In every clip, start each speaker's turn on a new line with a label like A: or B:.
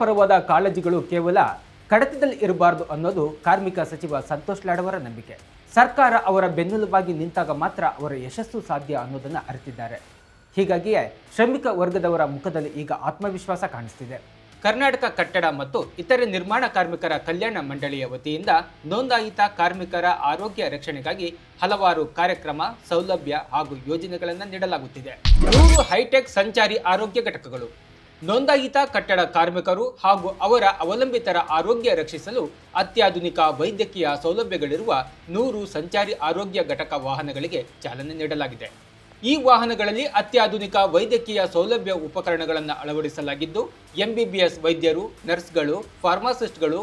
A: ಪರವಾದ ಕಾಳಜಿಗಳು ಕೇವಲ ಕಡತದಲ್ಲಿ ಇರಬಾರದು ಅನ್ನೋದು ಕಾರ್ಮಿಕ ಸಚಿವ ಸಂತೋಷ್ ಲಾಡವರ ನಂಬಿಕೆ. ಸರ್ಕಾರ ಅವರ ಬೆನ್ನೆಲುಬಾಗಿ ನಿಂತಾಗ ಮಾತ್ರ ಅವರ ಯಶಸ್ಸು ಸಾಧ್ಯ ಅನ್ನೋದನ್ನು ಅರಿತಿದ್ದಾರೆ. ಹೀಗಾಗಿಯೇ ಶ್ರಮಿಕ ವರ್ಗದವರ ಮುಖದಲ್ಲಿ ಈಗ ಆತ್ಮವಿಶ್ವಾಸ ಕಾಣಿಸ್ತಿದೆ. ಕರ್ನಾಟಕ ಕಟ್ಟಡ ಮತ್ತು ಇತರೆ ನಿರ್ಮಾಣ ಕಾರ್ಮಿಕರ ಕಲ್ಯಾಣ ಮಂಡಳಿಯ ವತಿಯಿಂದ ನೋಂದಾಯಿತ ಕಾರ್ಮಿಕರ ಆರೋಗ್ಯ ರಕ್ಷಣೆಗಾಗಿ ಹಲವಾರು ಕಾರ್ಯಕ್ರಮ, ಸೌಲಭ್ಯ ಹಾಗೂ ಯೋಜನೆಗಳನ್ನು ನೀಡಲಾಗುತ್ತಿದೆ. ಮೂರು ಹೈಟೆಕ್ ಸಂಚಾರಿ ಆರೋಗ್ಯ ಘಟಕಗಳು. ನೋಂದಾಯಿತ ಕಟ್ಟಡ ಕಾರ್ಮಿಕರು ಹಾಗೂ ಅವರ ಅವಲಂಬಿತರ ಆರೋಗ್ಯ ರಕ್ಷಿಸಲು ಅತ್ಯಾಧುನಿಕ ವೈದ್ಯಕೀಯ ಸೌಲಭ್ಯಗಳಿರುವ ನೂರು ಸಂಚಾರಿ ಆರೋಗ್ಯ ಘಟಕ ವಾಹನಗಳಿಗೆ ಚಾಲನೆ ನೀಡಲಾಗಿದೆ. ಈ ವಾಹನಗಳಲ್ಲಿ ಅತ್ಯಾಧುನಿಕ ವೈದ್ಯಕೀಯ ಸೌಲಭ್ಯ ಉಪಕರಣಗಳನ್ನು ಅಳವಡಿಸಲಾಗಿದ್ದು ಎಂಬಿಬಿಎಸ್ ವೈದ್ಯರು, ನರ್ಸ್ಗಳು, ಫಾರ್ಮಾಸಿಸ್ಟ್ಗಳು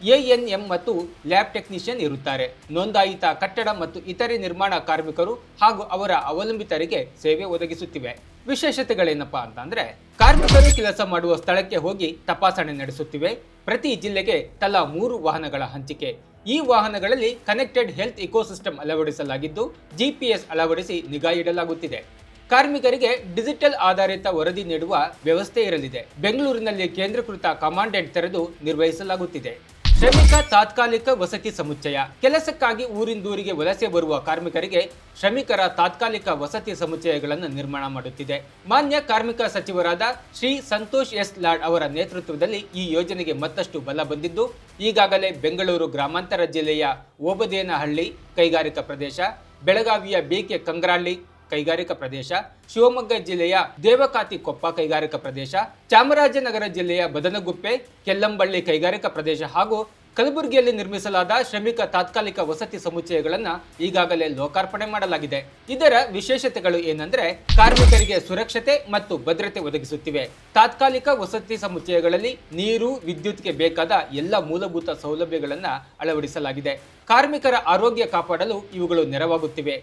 A: ಎಎನ್ಎಂ ಮತ್ತು ಲ್ಯಾಬ್ ಟೆಕ್ನಿಷಿಯನ್ ಇರುತ್ತಾರೆ. ನೋಂದಾಯಿತ ಕಟ್ಟಡ ಮತ್ತು ಇತರೆ ನಿರ್ಮಾಣ ಕಾರ್ಮಿಕರು ಹಾಗೂ ಅವರ ಅವಲಂಬಿತರಿಗೆ ಸೇವೆ ಒದಗಿಸುತ್ತಿವೆ. ವಿಶೇಷತೆಗಳೇನಪ್ಪ ಅಂತಂದ್ರೆ ಕಾರ್ಮಿಕರು ಕೆಲಸ ಮಾಡುವ ಸ್ಥಳಕ್ಕೆ ಹೋಗಿ ತಪಾಸಣೆ ನಡೆಸುತ್ತಿವೆ. ಪ್ರತಿ ಜಿಲ್ಲೆಗೆ ತಲಾ ಮೂರು ವಾಹನಗಳ ಹಂಚಿಕೆ. ಈ ವಾಹನಗಳಲ್ಲಿ ಕನೆಕ್ಟೆಡ್ ಹೆಲ್ತ್ ಇಕೋಸಿಸ್ಟಮ್ ಅಳವಡಿಸಲಾಗಿದ್ದು ಜಿಪಿಎಸ್ ಅಳವಡಿಸಿ ನಿಗಾ ಇಡಲಾಗುತ್ತಿದೆ. ಕಾರ್ಮಿಕರಿಗೆ ಡಿಜಿಟಲ್ ಆಧಾರಿತ ವರದಿ ನೀಡುವ ವ್ಯವಸ್ಥೆ ಇರಲಿದೆ. ಬೆಂಗಳೂರಿನಲ್ಲಿ ಕೇಂದ್ರೀಕೃತ ಕಮಾಂಡೆಂಟ್ ತೆರೆದು ನಿರ್ವಹಿಸಲಾಗುತ್ತಿದೆ. ಶ್ರಮಿಕ ತಾತ್ಕಾಲಿಕ ವಸತಿ ಸಮುಚ್ಚಯ. ಕೆಲಸಕ್ಕಾಗಿ ಊರಿಂದೂರಿಗೆ ವಲಸೆ ಬರುವ ಕಾರ್ಮಿಕರಿಗೆ ಶ್ರಮಿಕರ ತಾತ್ಕಾಲಿಕ ವಸತಿ ಸಮುಚ್ಚಯಗಳನ್ನು ನಿರ್ಮಾಣ ಮಾಡುತ್ತಿದೆ. ಮಾನ್ಯ ಕಾರ್ಮಿಕ ಸಚಿವರಾದ ಶ್ರೀ ಸಂತೋಷ್ ಎಸ್ ಲಾಡ್ ಅವರ ನೇತೃತ್ವದಲ್ಲಿ ಈ ಯೋಜನೆಗೆ ಮತ್ತಷ್ಟು ಬಲ ಬಂದಿದ್ದು, ಈಗಾಗಲೇ ಬೆಂಗಳೂರು ಗ್ರಾಮಾಂತರ ಜಿಲ್ಲೆಯ ಓಬದೇನಹಳ್ಳಿ ಕೈಗಾರಿಕಾ ಪ್ರದೇಶ, ಬೆಳಗಾವಿಯ ಬೇಕೆ ಕಂಗ್ರಾಳ್ಳಿ ಕೈಗಾರಿಕಾ ಪ್ರದೇಶ, ಶಿವಮೊಗ್ಗ ಜಿಲ್ಲೆಯ ದೇವಕಾತಿ ಕೊಪ್ಪ ಕೈಗಾರಿಕಾ ಪ್ರದೇಶ, ಚಾಮರಾಜನಗರ ಜಿಲ್ಲೆಯ ಬದನಗುಪ್ಪೆ, ಕೆಲ್ಲಂಬಳ್ಳಿ ಕೈಗಾರಿಕಾ ಪ್ರದೇಶ ಹಾಗೂ ಕಲಬುರಗಿಯಲ್ಲಿ ನಿರ್ಮಿಸಲಾದ ಶ್ರಮಿಕ ತಾತ್ಕಾಲಿಕ ವಸತಿ ಸಮುಚ್ಚಯಗಳನ್ನು ಈಗಾಗಲೇ ಲೋಕಾರ್ಪಣೆ ಮಾಡಲಾಗಿದೆ. ಇದರ ವಿಶೇಷತೆಗಳು ಏನಂದ್ರೆ ಕಾರ್ಮಿಕರಿಗೆ ಸುರಕ್ಷತೆ ಮತ್ತು ಭದ್ರತೆ ಒದಗಿಸುತ್ತಿವೆ. ತಾತ್ಕಾಲಿಕ ವಸತಿ ಸಮುಚ್ಚಯಗಳಲ್ಲಿ ನೀರು, ವಿದ್ಯುತ್ಗೆ ಬೇಕಾದ ಎಲ್ಲ ಮೂಲಭೂತ ಸೌಲಭ್ಯಗಳನ್ನು ಅಳವಡಿಸಲಾಗಿದೆ. ಕಾರ್ಮಿಕರ ಆರೋಗ್ಯ ಕಾಪಾಡಲು ಇವುಗಳು ನೆರವಾಗುತ್ತಿವೆ.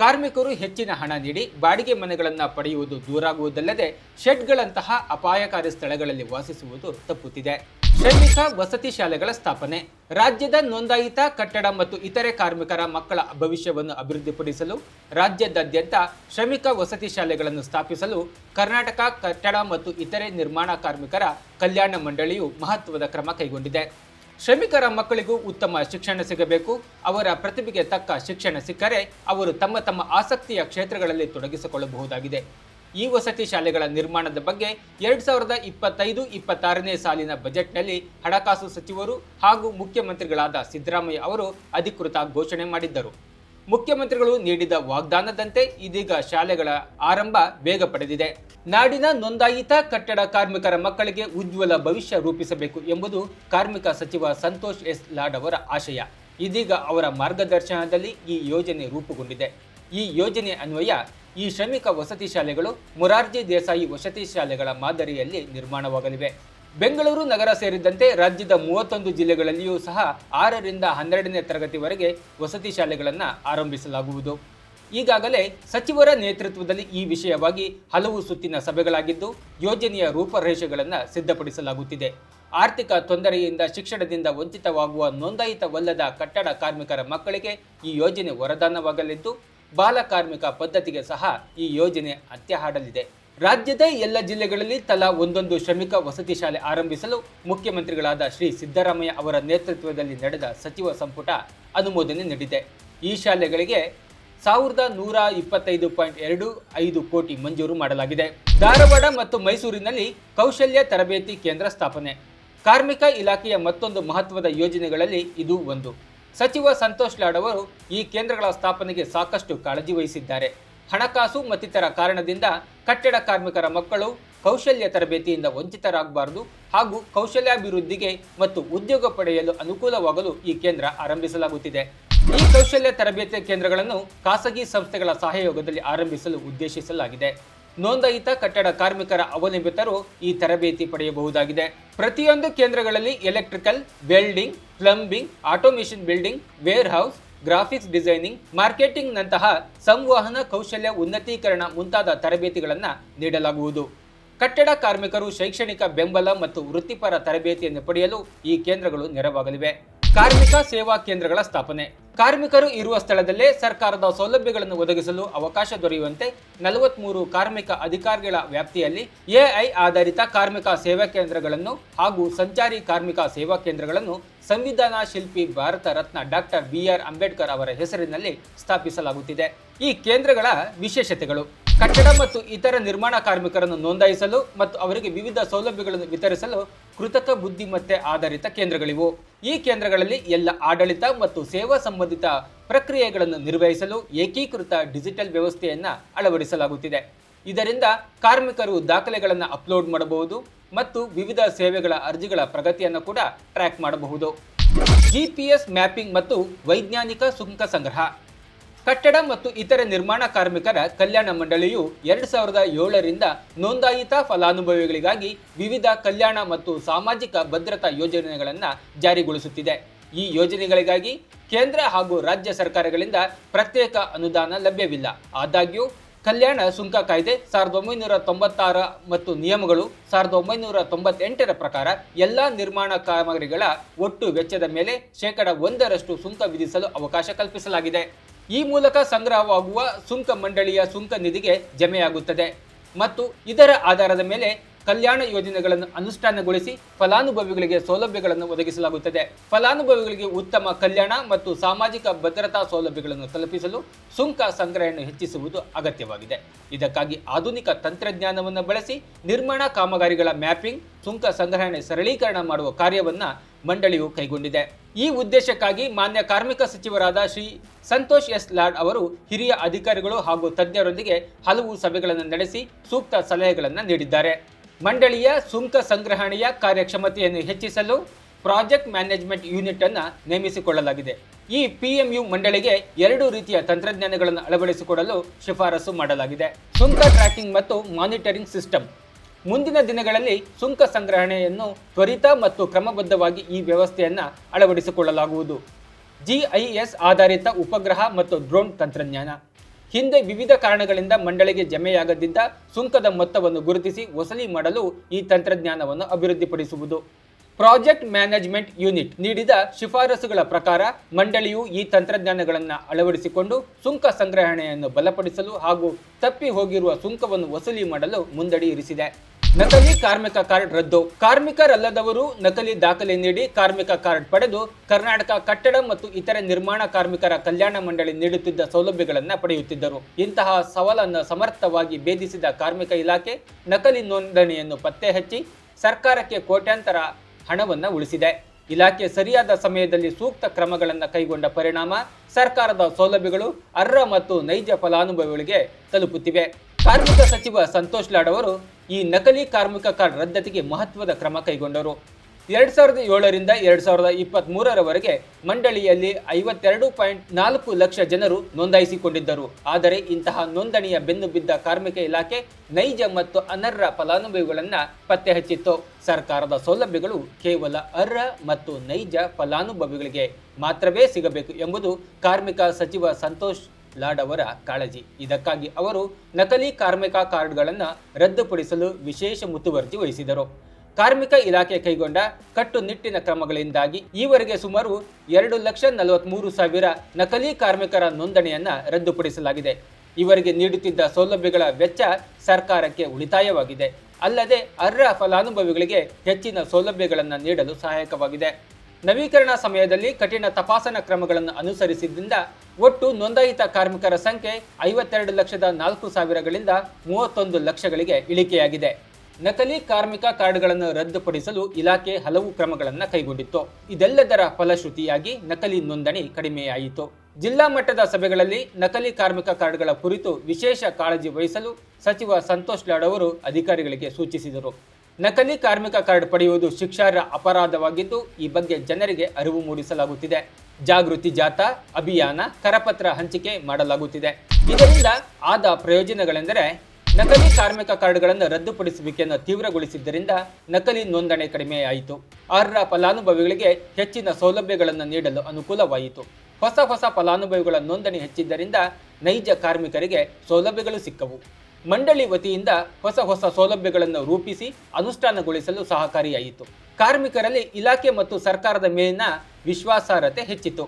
A: ಕಾರ್ಮಿಕರು ಹೆಚ್ಚಿನ ಹಣ ನೀಡಿ ಬಾಡಿಗೆ ಮನೆಗಳನ್ನು ಪಡೆಯುವುದು ದೂರಾಗುವುದಲ್ಲದೆ ಶೆಡ್ಗಳಂತಹ ಅಪಾಯಕಾರಿ ಸ್ಥಳಗಳಲ್ಲಿ ವಾಸಿಸುವುದು ತಪ್ಪುತ್ತಿದೆ. ಶ್ರಮಿಕ ವಸತಿ ಶಾಲೆಗಳ ಸ್ಥಾಪನೆ. ರಾಜ್ಯದ ನೋಂದಾಯಿತ ಕಟ್ಟಡ ಮತ್ತು ಇತರೆ ಕಾರ್ಮಿಕರ ಮಕ್ಕಳ ಭವಿಷ್ಯವನ್ನು ಅಭಿವೃದ್ಧಿಪಡಿಸಲು ರಾಜ್ಯದಾದ್ಯಂತ ಶ್ರಮಿಕ ವಸತಿ ಶಾಲೆಗಳನ್ನು ಸ್ಥಾಪಿಸಲು ಕರ್ನಾಟಕ ಕಟ್ಟಡ ಮತ್ತು ಇತರೆ ನಿರ್ಮಾಣ ಕಾರ್ಮಿಕರ ಕಲ್ಯಾಣ ಮಂಡಳಿಯು ಮಹತ್ವದ ಕ್ರಮ ಕೈಗೊಂಡಿದೆ. ಶ್ರಮಿಕರ ಮಕ್ಕಳಿಗೂ ಉತ್ತಮ ಶಿಕ್ಷಣ ಸಿಗಬೇಕು. ಅವರ ಪ್ರತಿಭೆಗೆ ತಕ್ಕ ಶಿಕ್ಷಣ ಸಿಕ್ಕರೆ ಅವರು ತಮ್ಮ ತಮ್ಮ ಆಸಕ್ತಿಯ ಕ್ಷೇತ್ರಗಳಲ್ಲಿ ತೊಡಗಿಸಿಕೊಳ್ಳಬಹುದಾಗಿದೆ. ಈ ವಸತಿ ಶಾಲೆಗಳ ನಿರ್ಮಾಣದ ಬಗ್ಗೆ ಎರಡ್ ಸಾವಿರದ ಇಪ್ಪತ್ತೈದು, ಇಪ್ಪತ್ತಾರನೇ ಸಾಲಿನ ಬಜೆಟ್ನಲ್ಲಿ ಹಣಕಾಸು ಸಚಿವರು ಹಾಗೂ ಮುಖ್ಯಮಂತ್ರಿಗಳಾದ ಸಿದ್ದರಾಮಯ್ಯ ಅವರು ಅಧಿಕೃತ ಘೋಷಣೆ ಮಾಡಿದ್ದರು. ಮುಖ್ಯಮಂತ್ರಿಗಳು ನೀಡಿದ ವಾಗ್ದಾನದಂತೆ ಇದೀಗ ಶಾಲೆಗಳ ಆರಂಭ ಬೇಗ ಪಡೆದಿದೆ. ನಾಡಿನ ನೋಂದಾಯಿತ ಕಟ್ಟಡ ಕಾರ್ಮಿಕರ ಮಕ್ಕಳಿಗೆ ಉಜ್ವಲ ಭವಿಷ್ಯ ರೂಪಿಸಬೇಕು ಎಂಬುದು ಕಾರ್ಮಿಕ ಸಚಿವ ಸಂತೋಷ್ ಎಸ್ ಲಾಡ್ ಅವರ ಆಶಯ. ಇದೀಗ ಅವರ ಮಾರ್ಗದರ್ಶನದಲ್ಲಿ ಈ ಯೋಜನೆ ರೂಪುಗೊಂಡಿದೆ. ಈ ಯೋಜನೆ ಅನ್ವಯ ಈ ಶ್ರಮಿಕ ವಸತಿ ಶಾಲೆಗಳು, ಮೊರಾರ್ಜಿ ದೇಸಾಯಿ ವಸತಿ ಶಾಲೆಗಳ ಮಾದರಿಯಲ್ಲಿ ನಿರ್ಮಾಣವಾಗಲಿವೆ. ಬೆಂಗಳೂರು ನಗರ ಸೇರಿದಂತೆ ರಾಜ್ಯದ ಮೂವತ್ತೊಂದು ಜಿಲ್ಲೆಗಳಲ್ಲಿಯೂ ಸಹ ಆರರಿಂದ ಹನ್ನೆರಡನೇ ತರಗತಿವರೆಗೆ ವಸತಿ ಶಾಲೆಗಳನ್ನು ಆರಂಭಿಸಲಾಗುವುದು. ಈಗಾಗಲೇ ಸಚಿವರ ನೇತೃತ್ವದಲ್ಲಿ ಈ ವಿಷಯವಾಗಿ ಹಲವು ಸುತ್ತಿನ ಸಭೆಗಳಾಗಿದ್ದು, ಯೋಜನೆಯ ರೂಪರೇಷೆಗಳನ್ನು ಸಿದ್ಧಪಡಿಸಲಾಗುತ್ತಿದೆ. ಆರ್ಥಿಕ ತೊಂದರೆಯಿಂದ ಶಿಕ್ಷಣದಿಂದ ವಂಚಿತವಾಗುವ ನೋಂದಾಯಿತವಲ್ಲದ ಕಟ್ಟಡ ಕಾರ್ಮಿಕರ ಮಕ್ಕಳಿಗೆ ಈ ಯೋಜನೆ ವರದಾನವಾಗಲಿದ್ದು ಬಾಲಕಾರ್ಮಿಕ ಪದ್ಧತಿಗೆ ಸಹ ಈ ಯೋಜನೆ ಅಂತ್ಯ ಹಾಡಲಿದೆ. ರಾಜ್ಯದ ಎಲ್ಲ ಜಿಲ್ಲೆಗಳಲ್ಲಿ ತಲಾ ಒಂದೊಂದು ಶ್ರಮಿಕ ವಸತಿ ಶಾಲೆ ಆರಂಭಿಸಲು ಮುಖ್ಯಮಂತ್ರಿಗಳಾದ ಶ್ರೀ ಸಿದ್ದರಾಮಯ್ಯ ಅವರ ನೇತೃತ್ವದಲ್ಲಿ ನಡೆದ ಸಚಿವ ಸಂಪುಟ ಅನುಮೋದನೆ ನೀಡಿದೆ. ಈ ಶಾಲೆಗಳಿಗೆ ಸಾವಿರದ ನೂರ ಇಪ್ಪತ್ತೈದು ಪಾಯಿಂಟ್ ಎರಡು ಐದು ಕೋಟಿ ಮಂಜೂರು ಮಾಡಲಾಗಿದೆ. ಧಾರವಾಡ ಮತ್ತು ಮೈಸೂರಿನಲ್ಲಿ ಕೌಶಲ್ಯ ತರಬೇತಿ ಕೇಂದ್ರ ಸ್ಥಾಪನೆ. ಕಾರ್ಮಿಕ ಇಲಾಖೆಯ ಮತ್ತೊಂದು ಮಹತ್ವದ ಯೋಜನೆಗಳಲ್ಲಿ ಇದು ಒಂದು. ಸಚಿವ ಸಂತೋಷ್ ಲಾಡ್ ಅವರು ಈ ಕೇಂದ್ರಗಳ ಸ್ಥಾಪನೆಗೆ ಸಾಕಷ್ಟು ಕಾಳಜಿ ವಹಿಸಿದ್ದಾರೆ. ಹಣಕಾಸು ಮತ್ತಿತರ ಕಾರಣದಿಂದ ಕಟ್ಟಡ ಕಾರ್ಮಿಕರ ಮಕ್ಕಳು ಕೌಶಲ್ಯ ತರಬೇತಿಯಿಂದ ವಂಚಿತರಾಗಬಾರದು ಹಾಗೂ ಕೌಶಲ್ಯಾಭಿವೃದ್ಧಿಗೆ ಮತ್ತು ಉದ್ಯೋಗ ಪಡೆಯಲು ಅನುಕೂಲವಾಗಲು ಈ ಕೇಂದ್ರ ಆರಂಭಿಸಲಾಗುತ್ತಿದೆ. ಈ ಕೌಶಲ್ಯ ತರಬೇತಿ ಕೇಂದ್ರಗಳನ್ನು ಖಾಸಗಿ ಸಂಸ್ಥೆಗಳ ಸಹಯೋಗದಲ್ಲಿ ಆರಂಭಿಸಲು ಉದ್ದೇಶಿಸಲಾಗಿದೆ. ನೋಂದಾಯಿತ ಕಟ್ಟಡ ಕಾರ್ಮಿಕರ ಅವಲಂಬಿತರು ಈ ತರಬೇತಿ ಪಡೆಯಬಹುದಾಗಿದೆ. ಪ್ರತಿಯೊಂದು ಕೇಂದ್ರಗಳಲ್ಲಿ electrical, welding, plumbing, automation building warehouse graphics designing marketing ನಂತಹ ಸಂವಹನ ಕೌಶಲ್ಯ ಉನ್ನತೀಕರಣ ಮುಂತಾದ ತರಬೇತಿಗಳನ್ನು ನೀಡಲಾಗುವುದು. ಕಟ್ಟಡ ಕಾರ್ಮಿಕರು ಶೈಕ್ಷಣಿಕ ಬೆಂಬಲ ಮತ್ತು ವೃತ್ತಿಪರ ತರಬೇತಿಯನ್ನು ಪಡೆಯಲು ಈ ಕೇಂದ್ರಗಳು ನೆರವಾಗಲಿವೆ. ಕಾರ್ಮಿಕ ಸೇವಾ ಕೇಂದ್ರಗಳ ಸ್ಥಾಪನೆ. ಕಾರ್ಮಿಕರು ಇರುವ ಸ್ಥಳದಲ್ಲೇ ಸರ್ಕಾರದ ಸೌಲಭ್ಯಗಳನ್ನು ಒದಗಿಸಲು ಅವಕಾಶ ದೊರೆಯುವಂತೆ ನಲವತ್ಮೂರು ಕಾರ್ಮಿಕ ಅಧಿಕಾರಿಗಳ ವ್ಯಾಪ್ತಿಯಲ್ಲಿ ಎಐ ಆಧಾರಿತ ಕಾರ್ಮಿಕ ಸೇವಾ ಕೇಂದ್ರಗಳನ್ನು ಹಾಗೂ ಸಂಚಾರಿ ಕಾರ್ಮಿಕ ಸೇವಾ ಕೇಂದ್ರಗಳನ್ನು ಸಂವಿಧಾನ ಶಿಲ್ಪಿ Bharat Ratna doctor B R Ambedkar ಅವರ ಹೆಸರಿನಲ್ಲಿ ಸ್ಥಾಪಿಸಲಾಗುತ್ತಿದೆ. ಈ ಕೇಂದ್ರಗಳ ವಿಶೇಷತೆಗಳು, ಕಟ್ಟಡ ಮತ್ತು ಇತರ ನಿರ್ಮಾಣ ಕಾರ್ಮಿಕರನ್ನು ನೋಂದಾಯಿಸಲು ಮತ್ತು ಅವರಿಗೆ ವಿವಿಧ ಸೌಲಭ್ಯಗಳನ್ನು ವಿತರಿಸಲು ಕೃತಕ ಬುದ್ಧಿಮತ್ತೆ ಆಧಾರಿತ ಕೇಂದ್ರಗಳಿವು. ಈ ಕೇಂದ್ರಗಳಲ್ಲಿ ಎಲ್ಲ ಆಡಳಿತ ಮತ್ತು ಸೇವಾ ಸಂಬಂಧಿತ ಪ್ರಕ್ರಿಯೆಗಳನ್ನು ನಿರ್ವಹಿಸಲು ಏಕೀಕೃತ ಡಿಜಿಟಲ್ ವ್ಯವಸ್ಥೆಯನ್ನು ಅಳವಡಿಸಲಾಗುತ್ತಿದೆ. ಇದರಿಂದ ಕಾರ್ಮಿಕರು ದಾಖಲೆಗಳನ್ನು ಅಪ್ಲೋಡ್ ಮಾಡಬಹುದು ಮತ್ತು ವಿವಿಧ ಸೇವೆಗಳ ಅರ್ಜಿಗಳ ಪ್ರಗತಿಯನ್ನು ಕೂಡ ಟ್ರ್ಯಾಕ್ ಮಾಡಬಹುದು. ಜಿಪಿಎಸ್ ಮ್ಯಾಪಿಂಗ್ ಮತ್ತು ವೈಜ್ಞಾನಿಕ ಸುಂಕ ಸಂಗ್ರಹ. ಕಟ್ಟಡ ಮತ್ತು ಇತರೆ ನಿರ್ಮಾಣ ಕಾರ್ಮಿಕರ ಕಲ್ಯಾಣ ಮಂಡಳಿಯು ಎರಡು ಸಾವಿರದ ಏಳರಿಂದ ನೋಂದಾಯಿತ ಫಲಾನುಭವಿಗಳಿಗಾಗಿ ವಿವಿಧ ಕಲ್ಯಾಣ ಮತ್ತು ಸಾಮಾಜಿಕ ಭದ್ರತಾ ಯೋಜನೆಗಳನ್ನು ಜಾರಿಗೊಳಿಸುತ್ತಿದೆ. ಈ ಯೋಜನೆಗಳಿಗಾಗಿ ಕೇಂದ್ರ ಹಾಗೂ ರಾಜ್ಯ ಸರ್ಕಾರಗಳಿಂದ ಪ್ರತ್ಯೇಕ ಅನುದಾನ ಲಭ್ಯವಿಲ್ಲ. ಆದಾಗ್ಯೂ ಕಲ್ಯಾಣ ಸುಂಕ ಕಾಯ್ದೆ ಸಾವಿರದ ಒಂಬೈನೂರ ತೊಂಬತ್ತಾರ ಮತ್ತು ನಿಯಮಗಳು ಸಾವಿರದ ಒಂಬೈನೂರ ತೊಂಬತ್ತೆಂಟರ ಪ್ರಕಾರ ಎಲ್ಲ ನಿರ್ಮಾಣ ಕಾಮಗಾರಿಗಳ ಒಟ್ಟು ವೆಚ್ಚದ ಮೇಲೆ ಶೇಕಡ ಒಂದರಷ್ಟು ಸುಂಕ ವಿಧಿಸಲು ಅವಕಾಶ ಕಲ್ಪಿಸಲಾಗಿದೆ. ಈ ಮೂಲಕ ಸಂಗ್ರಹವಾಗುವ ಸುಂಕ ಮಂಡಳಿಯ ಸುಂಕ ನಿಧಿಗೆ ಜಮೆಯಾಗುತ್ತದೆ. ಮತ್ತು ಇದರ ಆಧಾರದ ಮೇಲೆ ಕಲ್ಯಾಣ ಯೋಜನೆಗಳನ್ನು ಅನುಷ್ಠಾನಗೊಳಿಸಿ ಫಲಾನುಭವಿಗಳಿಗೆ ಸೌಲಭ್ಯಗಳನ್ನು ಒದಗಿಸಲಾಗುತ್ತದೆ. ಫಲಾನುಭವಿಗಳಿಗೆ ಉತ್ತಮ ಕಲ್ಯಾಣ ಮತ್ತು ಸಾಮಾಜಿಕ ಭದ್ರತಾ ಸೌಲಭ್ಯಗಳನ್ನು ತಲುಪಿಸಲು ಸುಂಕ ಸಂಗ್ರಹಣೆ ಹೆಚ್ಚಿಸುವುದು ಅಗತ್ಯವಾಗಿದೆ. ಇದಕ್ಕಾಗಿ ಆಧುನಿಕ ತಂತ್ರಜ್ಞಾನವನ್ನು ಬಳಸಿ ನಿರ್ಮಾಣ ಕಾಮಗಾರಿಗಳ ಮ್ಯಾಪಿಂಗ್, ಸುಂಕ ಸಂಗ್ರಹಣೆ ಸರಳೀಕರಣ ಮಾಡುವ ಕಾರ್ಯವನ್ನು ಮಂಡಳಿಯು ಕೈಗೊಂಡಿದೆ. ಈ ಉದ್ದೇಶಕ್ಕಾಗಿ ಮಾನ್ಯ ಕಾರ್ಮಿಕ ಸಚಿವರಾದ ಶ್ರೀ ಸಂತೋಷ್ ಎಸ್ ಲಾಡ್ ಅವರು ಹಿರಿಯ ಅಧಿಕಾರಿಗಳು ಹಾಗೂ ತಜ್ಞರೊಂದಿಗೆ ಹಲವು ಸಭೆಗಳನ್ನು ನಡೆಸಿ ಸೂಕ್ತ ಸಲಹೆಗಳನ್ನು ನೀಡಿದ್ದಾರೆ. ಮಂಡಳಿಯ ಸುಂಕ ಸಂಗ್ರಹಣೆಯ ಕಾರ್ಯಕ್ಷಮತೆಯನ್ನು ಹೆಚ್ಚಿಸಲು ಪ್ರಾಜೆಕ್ಟ್ ಮ್ಯಾನೇಜ್ಮೆಂಟ್ ಯೂನಿಟ್ ಅನ್ನು ನೇಮಿಸಿಕೊಳ್ಳಲಾಗಿದೆ. ಈ ಪಿಎಂಯು ಮಂಡಳಿಗೆ ಎರಡು ರೀತಿಯ ತಂತ್ರಜ್ಞಾನಗಳನ್ನು ಅಳವಡಿಸಿಕೊಡಲು ಶಿಫಾರಸು ಮಾಡಲಾಗಿದೆ. ಸುಂಕ ಟ್ರ್ಯಾಕಿಂಗ್ ಮತ್ತು ಮಾನಿಟರಿಂಗ್ ಸಿಸ್ಟಮ್. ಮುಂದಿನ ದಿನಗಳಲ್ಲಿ ಸುಂಕ ಸಂಗ್ರಹಣೆಯನ್ನು ತ್ವರಿತ ಮತ್ತು ಕ್ರಮಬದ್ಧವಾಗಿ ಈ ವ್ಯವಸ್ಥೆಯನ್ನು ಅಳವಡಿಸಿಕೊಳ್ಳಲಾಗುವುದು. ಜಿಐಎಸ್ ಆಧಾರಿತ ಉಪಗ್ರಹ ಮತ್ತು ಡ್ರೋನ್ ತಂತ್ರಜ್ಞಾನ. ಹಿಂದೆ ವಿವಿಧ ಕಾರಣಗಳಿಂದ ಮಂಡಳಿಗೆ ಜಮೆಯಾಗದಿದ್ದ ಸುಂಕದ ಮೊತ್ತವನ್ನು ಗುರುತಿಸಿ ವಸೂಲಿ ಮಾಡಲು ಈ ತಂತ್ರಜ್ಞಾನವನ್ನು ಅಭಿವೃದ್ಧಿಪಡಿಸುವುದು. ಪ್ರಾಜೆಕ್ಟ್ ಮ್ಯಾನೇಜ್ಮೆಂಟ್ ಯೂನಿಟ್ ನೀಡಿದ ಶಿಫಾರಸುಗಳ ಪ್ರಕಾರ ಮಂಡಳಿಯು ಈ ತಂತ್ರಜ್ಞಾನಗಳನ್ನು ಅಳವಡಿಸಿಕೊಂಡು ಸುಂಕ ಸಂಗ್ರಹಣೆಯನ್ನು ಬಲಪಡಿಸಲು ಹಾಗೂ ತಪ್ಪಿ ಹೋಗಿರುವ ಸುಂಕವನ್ನು ವಸೂಲಿ ಮಾಡಲು ಮುಂದಡಿ ಇರಿಸಿದೆ. ನಕಲಿ ಕಾರ್ಮಿಕ ಕಾರ್ಡ್ ರದ್ದು. ಕಾರ್ಮಿಕರಲ್ಲದವರು ನಕಲಿ ದಾಖಲೆ ನೀಡಿ ಕಾರ್ಮಿಕ ಕಾರ್ಡ್ ಪಡೆದು ಕರ್ನಾಟಕ ಕಟ್ಟಡ ಮತ್ತು ಇತರೆ ನಿರ್ಮಾಣ ಕಾರ್ಮಿಕರ ಕಲ್ಯಾಣ ಮಂಡಳಿ ನೀಡುತ್ತಿದ್ದ ಸೌಲಭ್ಯಗಳನ್ನು ಪಡೆಯುತ್ತಿದ್ದರು. ಇಂತಹ ಸವಾಲನ್ನು ಸಮರ್ಥವಾಗಿ ಭೇದಿಸಿದ ಕಾರ್ಮಿಕ ಇಲಾಖೆ ನಕಲಿ ನೋಂದಣಿಯನ್ನು ಪತ್ತೆ ಹಚ್ಚಿ ಸರ್ಕಾರಕ್ಕೆ ಕೋಟ್ಯಾಂತರ ಹಣವನ್ನು ಉಳಿಸಿದೆ. ಇಲಾಖೆ ಸರಿಯಾದ ಸಮಯದಲ್ಲಿ ಸೂಕ್ತ ಕ್ರಮಗಳನ್ನು ಕೈಗೊಂಡ ಪರಿಣಾಮ ಸರ್ಕಾರದ ಸೌಲಭ್ಯಗಳು ಅರ್ಹ ಮತ್ತು ನೈಜ ಫಲಾನುಭವಿಗಳಿಗೆ ತಲುಪುತ್ತಿವೆ. ಕಾರ್ಮಿಕ ಸಚಿವ ಸಂತೋಷ್ ಲಾಡ್ ಅವರು ಈ ನಕಲಿ ಕಾರ್ಮಿಕ ಕಾರ್ಡ್ ರದ್ದತಿಗೆ ಮಹತ್ವದ ಕ್ರಮ ಕೈಗೊಂಡರು. ಎರಡ್ ಸಾವಿರದ ಏಳರಿಂದ ಎರಡ್ ಸಾವಿರದ ಇಪ್ಪತ್ತ್ ಮೂರರವರೆಗೆ ಮಂಡಳಿಯಲ್ಲಿ ಐವತ್ತೆರಡು ಪಾಯಿಂಟ್ ನಾಲ್ಕು ಲಕ್ಷ ಜನರು ನೋಂದಾಯಿಸಿಕೊಂಡಿದ್ದರು. ಆದರೆ ಇಂತಹ ನೋಂದಣಿಯ ಬೆನ್ನು ಬಿದ್ದ ಕಾರ್ಮಿಕ ಇಲಾಖೆ ನೈಜ ಮತ್ತು ಅನರ್ಹ ಫಲಾನುಭವಿಗಳನ್ನು ಪತ್ತೆ ಹಚ್ಚಿತ್ತು. ಸರ್ಕಾರದ ಸೌಲಭ್ಯಗಳು ಕೇವಲ ಅರ್ಹ ಮತ್ತು ನೈಜ ಫಲಾನುಭವಿಗಳಿಗೆ ಮಾತ್ರವೇ ಸಿಗಬೇಕು ಎಂಬುದು ಕಾರ್ಮಿಕ ಸಚಿವ ಸಂತೋಷ್ ಲಾಡ್ ಅವರ ಕಾಳಜಿ. ಇದಕ್ಕಾಗಿ ಅವರು ನಕಲಿ ಕಾರ್ಮಿಕ ಕಾರ್ಡ್ಗಳನ್ನು ರದ್ದುಪಡಿಸಲು ವಿಶೇಷ ಮುತುವರ್ಜಿ ವಹಿಸಿದರು. ಕಾರ್ಮಿಕ ಇಲಾಖೆ ಕೈಗೊಂಡ ಕಟ್ಟುನಿಟ್ಟಿನ ಕ್ರಮಗಳಿಂದಾಗಿ ಈವರೆಗೆ ಸುಮಾರು ಎರಡು ಲಕ್ಷ ನಲವತ್ತ್ಮೂರು ಸಾವಿರ ನಕಲಿ ಕಾರ್ಮಿಕರ ನೋಂದಣಿಯನ್ನು ರದ್ದುಪಡಿಸಲಾಗಿದೆ. ಇವರಿಗೆ ನೀಡುತ್ತಿದ್ದ ಸೌಲಭ್ಯಗಳ ವೆಚ್ಚ ಸರ್ಕಾರಕ್ಕೆ ಉಳಿತಾಯವಾಗಿದೆ. ಅಲ್ಲದೆ ಅರ್ಹ ಫಲಾನುಭವಿಗಳಿಗೆ ಹೆಚ್ಚಿನ ಸೌಲಭ್ಯಗಳನ್ನು ನೀಡಲು ಸಹಾಯಕವಾಗಿದೆ. ನವೀಕರಣ ಸಮಯದಲ್ಲಿ ಕಠಿಣ ತಪಾಸಣಾ ಕ್ರಮಗಳನ್ನು ಅನುಸರಿಸಿದ್ದರಿಂದ ಒಟ್ಟು ನೋಂದಾಯಿತ ಕಾರ್ಮಿಕರ ಸಂಖ್ಯೆ ಐವತ್ತೆರಡು ಲಕ್ಷದ ನಾಲ್ಕು ಸಾವಿರಗಳಿಂದ ಮೂವತ್ತೊಂದು ಲಕ್ಷಗಳಿಗೆ ಇಳಿಕೆಯಾಗಿದೆ. ನಕಲಿ ಕಾರ್ಮಿಕ ಕಾರ್ಡ್ಗಳನ್ನು ರದ್ದುಪಡಿಸಲು ಇಲಾಖೆ ಹಲವು ಕ್ರಮಗಳನ್ನು ಕೈಗೊಂಡಿತ್ತು. ಇದೆಲ್ಲದರ ಫಲಶ್ರುತಿಯಾಗಿ ನಕಲಿ ನೋಂದಣಿ ಕಡಿಮೆಯಾಯಿತು. ಜಿಲ್ಲಾ ಮಟ್ಟದ ಸಭೆಗಳಲ್ಲಿ ನಕಲಿ ಕಾರ್ಮಿಕ ಕಾರ್ಡ್ಗಳ ಕುರಿತು ವಿಶೇಷ ಕಾಳಜಿ ವಹಿಸಲು ಸಚಿವ ಸಂತೋಷ್ ಲಾಡ್ ಅವರು ಅಧಿಕಾರಿಗಳಿಗೆ ಸೂಚಿಸಿದರು. ನಕಲಿ ಕಾರ್ಮಿಕ ಕಾರ್ಡ್ ಪಡೆಯುವುದು ಶಿಕ್ಷಾರ್ಹ ಅಪರಾಧವಾಗಿದ್ದು, ಈ ಬಗ್ಗೆ ಜನರಿಗೆ ಅರಿವು ಮೂಡಿಸಲಾಗುತ್ತಿದೆ. ಜಾಗೃತಿ ಜಾಥಾ, ಅಭಿಯಾನ, ಕರಪತ್ರ ಹಂಚಿಕೆ ಮಾಡಲಾಗುತ್ತಿದೆ. ಇದರಿಂದ ಆದ ಪ್ರಯೋಜನಗಳೆಂದರೆ, ನಕಲಿ ಕಾರ್ಮಿಕ ಕಾರ್ಡ್ಗಳನ್ನು ರದ್ದುಪಡಿಸುವಿಕೆಯನ್ನು ತೀವ್ರಗೊಳಿಸಿದ್ದರಿಂದ ನಕಲಿ ನೋಂದಣಿ ಕಡಿಮೆಯಾಯಿತು. ಅರ್ಹ ಫಲಾನುಭವಿಗಳಿಗೆ ಹೆಚ್ಚಿನ ಸೌಲಭ್ಯಗಳನ್ನು ನೀಡಲು ಅನುಕೂಲವಾಯಿತು. ಹೊಸ ಹೊಸ ಫಲಾನುಭವಿಗಳ ನೋಂದಣಿ ಹೆಚ್ಚಿದ್ದರಿಂದ ನೈಜ ಕಾರ್ಮಿಕರಿಗೆ ಸೌಲಭ್ಯಗಳು ಸಿಕ್ಕವು. ಮಂಡಳಿ ವತಿಯಿಂದ ಹೊಸ ಹೊಸ ಸೌಲಭ್ಯಗಳನ್ನು ರೂಪಿಸಿ ಅನುಷ್ಠಾನಗೊಳಿಸಲು ಸಹಕಾರಿಯಾಯಿತು. ಕಾರ್ಮಿಕರಲ್ಲಿ ಇಲಾಖೆ ಮತ್ತು ಸರ್ಕಾರದ ಮೇಲಿನ ವಿಶ್ವಾಸಾರ್ಹತೆ ಹೆಚ್ಚಿತು